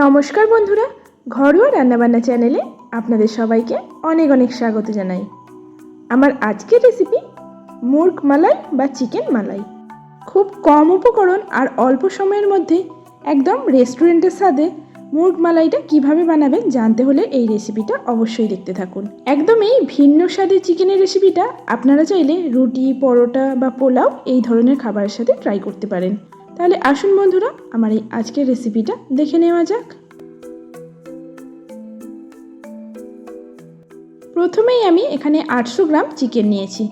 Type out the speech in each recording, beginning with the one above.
নমস্কার বন্ধুরা, ঘরোয়া রান্নাবান্না চ্যানেলে আপনাদের সবাইকে অনেক অনেক স্বাগত জানাই। আমার আজকের রেসিপি মুরগ মালাই বা চিকেন মালাই। খুব কম উপকরণ আর অল্প সময়ের মধ্যে একদম রেস্টুরেন্টের স্বাদে মুরগ মালাইটা কীভাবে বানাবেন জানতে হলে এই রেসিপিটা অবশ্যই দেখতে থাকুন। একদমই ভিন্ন স্বাদের চিকেনের রেসিপিটা আপনারা চাইলে রুটি, পরোটা বা পোলাও এই ধরনের খাবারের সাথে ট্রাই করতে পারেন। তাহলে আসুন বন্ধুরা, আমার এই আজকের রেসিপিটা দেখে নেওয়া যাক। প্রথমেই আমি এখানে আটশো গ্রাম চিকেন নিয়েছি।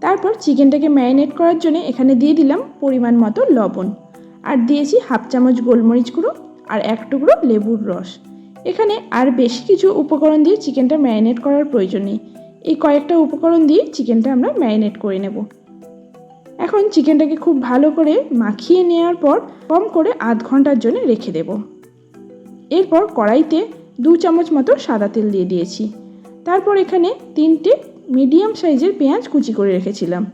তারপর চিকেনটাকে ম্যারিনেট করার জন্য এখানে দিয়ে দিলাম পরিমাণ মতো লবণ। আর দিয়েছি হাফ চামচ গোলমরিচ গুঁড়ো আর এক টুকরো লেবুর রস। এখানে আর বেশি কিছু উপকরণ দিয়ে চিকেনটা ম্যারিনেট করার প্রয়োজন নেই। এই কয়েকটা উপকরণ দিয়ে চিকেনটা আমরা ম্যারিনেট করে নেব। এখন চিকেনটাকে খুব ভালো করে মাখিয়ে নেওয়ার পর কম করে আধ ঘণ্টার জন্য রেখে দেব। এরপর কড়াইতে দু চামচ মতো সাদা তেল দিয়ে দিয়েছি। তারপর এখানে তিনটে মিডিয়াম সাইজের পেঁয়াজ কুচি করে রেখেছিলাম।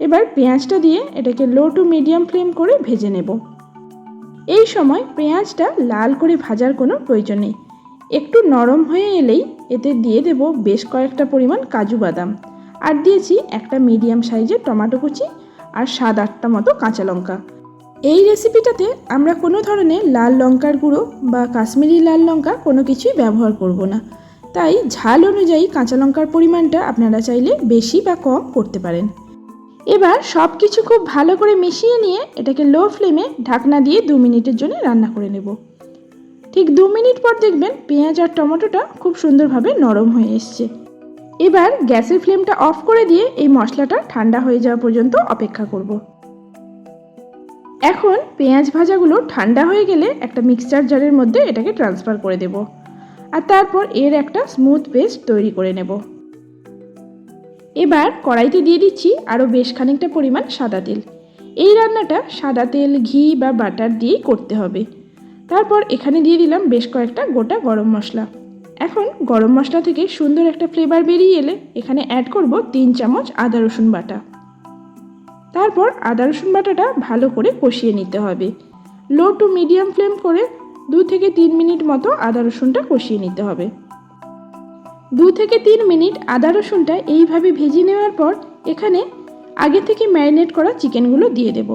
এবার পেঁয়াজটা দিয়ে এটাকে লো টু মিডিয়াম ফ্লেম করে ভেজে নেব। এই সময় পেঁয়াজটা লাল করে ভাজার কোনো প্রয়োজন নেই। একটু নরম হয়ে এলেই এতে দিয়ে দেব বেশ কয়েকটা পরিমাণ কাজু বাদাম। আর দিয়েছি একটা মিডিয়াম সাইজের টমেটো কুচি আর সাত আটটা মতো কাঁচা লঙ্কা। এই রেসিপিটাতে আমরা কোনো ধরনের লাল লঙ্কার গুঁড়ো বা কাশ্মীরি লাল লঙ্কা কোনো কিছুই ব্যবহার করব না। তাই ঝাল অনুযায়ী কাঁচা লঙ্কার পরিমাণটা আপনারা চাইলে বেশি বা কম করতে পারেন। এবার সব কিছু খুব ভালো করে মিশিয়ে নিয়ে এটাকে লো ফ্লেমে ঢাকনা দিয়ে দু মিনিটের জন্য রান্না করে নেব। ঠিক দু মিনিট পর দেখবেন পেঁয়াজ আর টমেটোটা খুব সুন্দরভাবে নরম হয়ে এসছে। এবার গ্যাসের ফ্লেমটা অফ করে দিয়ে এই মশলাটা ঠান্ডা হয়ে যাওয়া পর্যন্ত অপেক্ষা করব। এখন পেঁয়াজ ভাজাগুলো ঠান্ডা হয়ে গেলে একটা মিক্সচার জারের মধ্যে এটাকে ট্রান্সফার করে দেব। আর তারপর এর একটা স্মুথ পেস্ট তৈরি করে নেব। এবার কড়াইতে দিয়ে দিচ্ছি আরও বেশ খানিকটা পরিমাণ সাদা তেল। এই রান্নাটা সাদা তেল, ঘি বা বাটার দিয়েই করতে হবে। তারপর এখানে দিয়ে দিলাম বেশ কয়েকটা গোটা গরম মশলা। এখন গরম মশলা থেকে সুন্দর একটা ফ্লেভার বেরিয়ে এলে এখানে অ্যাড করব তিন চামচ আদা রসুন বাটা। তারপর আদা রসুন বাটাটা ভালো করে কষিয়ে নিতে হবে। লো টু মিডিয়াম ফ্লেম করে দু থেকে তিন মিনিট মতো আদা রসুনটা কষিয়ে নিতে হবে। দু থেকে তিন মিনিট আদা রসুনটা এইভাবে ভেজে নেওয়ার পর এখানে আগে থেকে ম্যারিনেট করা চিকেনগুলো দিয়ে দেব।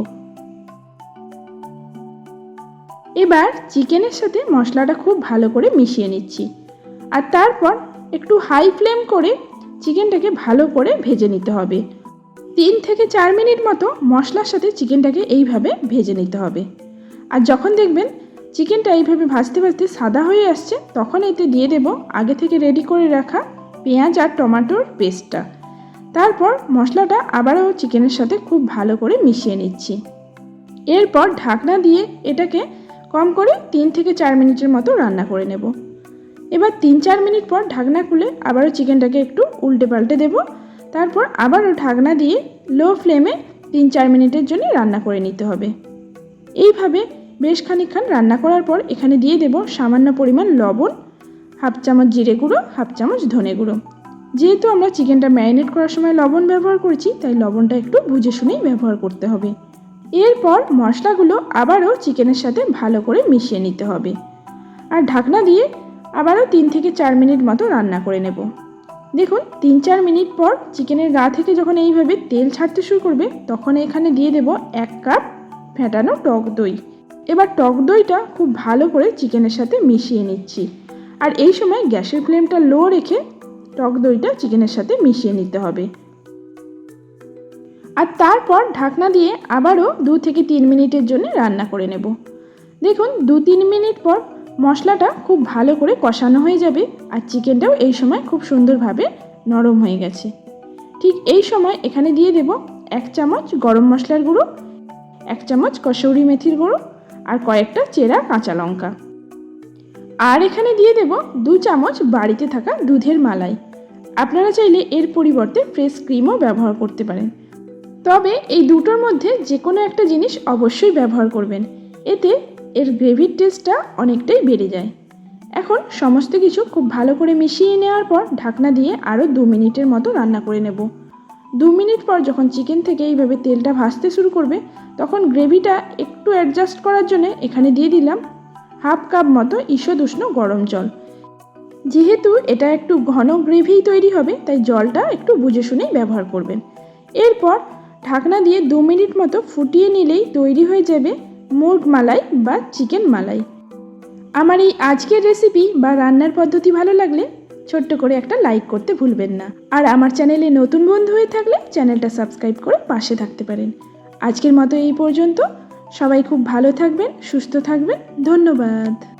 এবার চিকেনের সাথে মশলাটা খুব ভালো করে মিশিয়ে নিচ্ছি। আর তারপর একটু হাই ফ্লেম করে চিকেনটাকে ভালো করে ভেজে নিতে হবে। তিন থেকে চার মিনিট মতো মশলার সাথে চিকেনটাকে এইভাবে ভেজে নিতে হবে। আর যখন দেখবেন চিকেনটা এইভাবে ভাজতে ভাজতে সাদা হয়ে আসছে, তখন এতে দিয়ে দেব আগে থেকে রেডি করে রাখা পেঁয়াজ আর টমাটোর পেস্টটা তারপর মশলাটা আবারও চিকেনের সাথে খুব ভালো করে মিশিয়ে নিচ্ছি। এরপর ঢাকনা দিয়ে এটাকে কম করে তিন থেকে চার মিনিটের মতো রান্না করে নেব। এবার তিন চার মিনিট পর ঢাকনা খুলে আবারও চিকেনটাকে একটু উল্টে পাল্টে দেবো। তারপর আবারও ঢাকনা দিয়ে লো ফ্লেমে তিন চার মিনিটের জন্য রান্না করে নিতে হবে। এইভাবে বেশ খানিকক্ষণ রান্না করার পর এখানে দিয়ে দেব সামান্য পরিমাণ লবণ, হাফ চামচ জিরে গুঁড়ো, হাফ চামচ ধনে গুঁড়ো। যেহেতু আমরা চিকেনটা ম্যারিনেট করার সময় লবণ ব্যবহার করছি, তাই লবণটা একটু বুঝে শুনেই ব্যবহার করতে হবে। এরপর মশলাগুলো আবারও চিকেনের সাথে ভালো করে মিশিয়ে নিতে হবে। আর ঢাকনা দিয়ে আবারও তিন থেকে চার মিনিট মতো রান্না করে নেব। দেখুন, তিন চার মিনিট পর চিকেনের গা থেকে যখন এইভাবে তেল ছাড়তে শুরু করবে, তখন এখানে দিয়ে দেব এক কাপ ফেটানো টক দই। এবার টক দইটা খুব ভালো করে চিকেনের সাথে মিশিয়ে নিচ্ছি। আর এই সময় গ্যাসের ফ্লেমটা লো রেখে টক দইটা চিকেনের সাথে মিশিয়ে নিতে হবে। আর তারপর ঢাকনা দিয়ে আবারও দু থেকে তিন মিনিটের জন্য রান্না করে নেব। দেখুন দু তিন মিনিট পর মশলাটা খুব ভালো করে কষানো হয়ে যাবে আর চিকেনটাও এই সময় খুব সুন্দরভাবে নরম হয়ে গেছে। ঠিক এই সময় এখানে দিয়ে দেব এক চামচ গরম মশলার গুঁড়ো, এক চামচ কসৌরি মেথির গুঁড়ো আর কয়েকটা চেরা কাঁচা লঙ্কা। আর এখানে দিয়ে দেব দু চামচ বাড়িতে থাকা দুধের মালাই। আপনারা চাইলে এর পরিবর্তে ফ্রেশ ক্রিমও ব্যবহার করতে পারেন। তবে এই দুটোর মধ্যে যে কোনো একটা জিনিস অবশ্যই ব্যবহার করবেন। এতে এর গ্রেভির টেস্টটা অনেকটাই বেড়ে যায়। এখন সমস্ত কিছু খুব ভালো করে মিশিয়ে নেওয়ার পর ঢাকনা দিয়ে আরও দু মিনিটের মতো রান্না করে নেব। দু মিনিট পর যখন চিকেন থেকে এইভাবে তেলটা ভাজতে শুরু করবে, তখন গ্রেভিটা একটু অ্যাডজাস্ট করার জন্য এখানে দিয়ে দিলাম হাফ কাপ মতো ঈষদ উষ্ণ গরম জল। যেহেতু এটা একটু ঘন গ্রেভি তৈরি হবে, তাই জলটা একটু বুঝে শুনেই ব্যবহার করবেন। এরপর ঢাকনা দিয়ে দু মিনিট মতো ফুটিয়ে নিলেই তৈরি হয়ে যাবে মুরগ মালাই বা চিকেন মালাই। আমার এই আজকের রেসিপি বা রান্নার পদ্ধতি ভালো লাগলে ছোট্ট করে একটা লাইক করতে ভুলবেন না। আর আমার চ্যানেলে নতুন বন্ধু হয়ে থাকলে চ্যানেলটা সাবস্ক্রাইব করে পাশে থাকতে পারেন। আজকের মতো এই পর্যন্ত। সবাই খুব ভালো থাকবেন, সুস্থ থাকবেন। ধন্যবাদ।